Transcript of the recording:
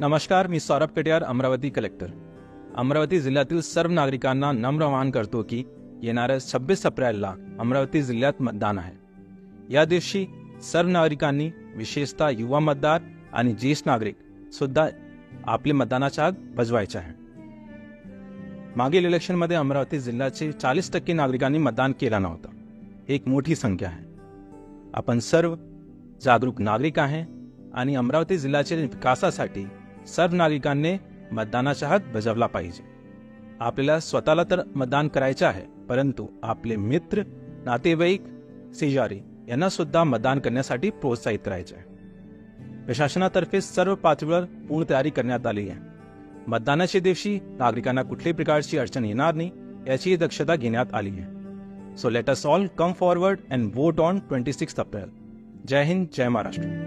नमस्कार मी सौरभ कटियार अमरावती कलेक्टर. अमरावती जिल्ह्यातील सर्व नागरिकांना नम्र आवाहन करतो की येणाऱ्या सव्वीस एप्रिलला अमरावती जिल्ह्यात मतदान आहे. या दिवशी सर्व नागरिकांनी विशेषतः युवा मतदार आणि ज्येष्ठ नागरिक सुद्धा आपले मतदानाचा आग बजवायचे आहे. मागील इलेक्शनमध्ये अमरावती जिल्ह्याचे चाळीस टक्के नागरिकांनी मतदान केलं नव्हतं. एक मोठी संख्या आहे. आपण सर्व जागरूक नागरिक आहे आणि अमरावती जिल्ह्याच्या विकासासाठी सर्व नागरिकांनी मतदानाचा हक बजावला पाहिजे. आपल्याला स्वतःला तर मतदान करायचे आहे, परंतु आपले मित्र, नातेवाईक, शेजारी यांना सुद्धा मतदान करण्यासाठी प्रोत्साहित करायचे प्रशासनातर्फे सर्व पातळीवर पूर्ण तयारी करण्यात आली आहे. मतदानाच्या दिवशी नागरिकांना कुठल्याही प्रकारची अडचण येणार नाही याची दक्षता घेण्यात आली आहे. So let us all come forward and vote on twenty six April जय हिंद जय महाराष्ट्र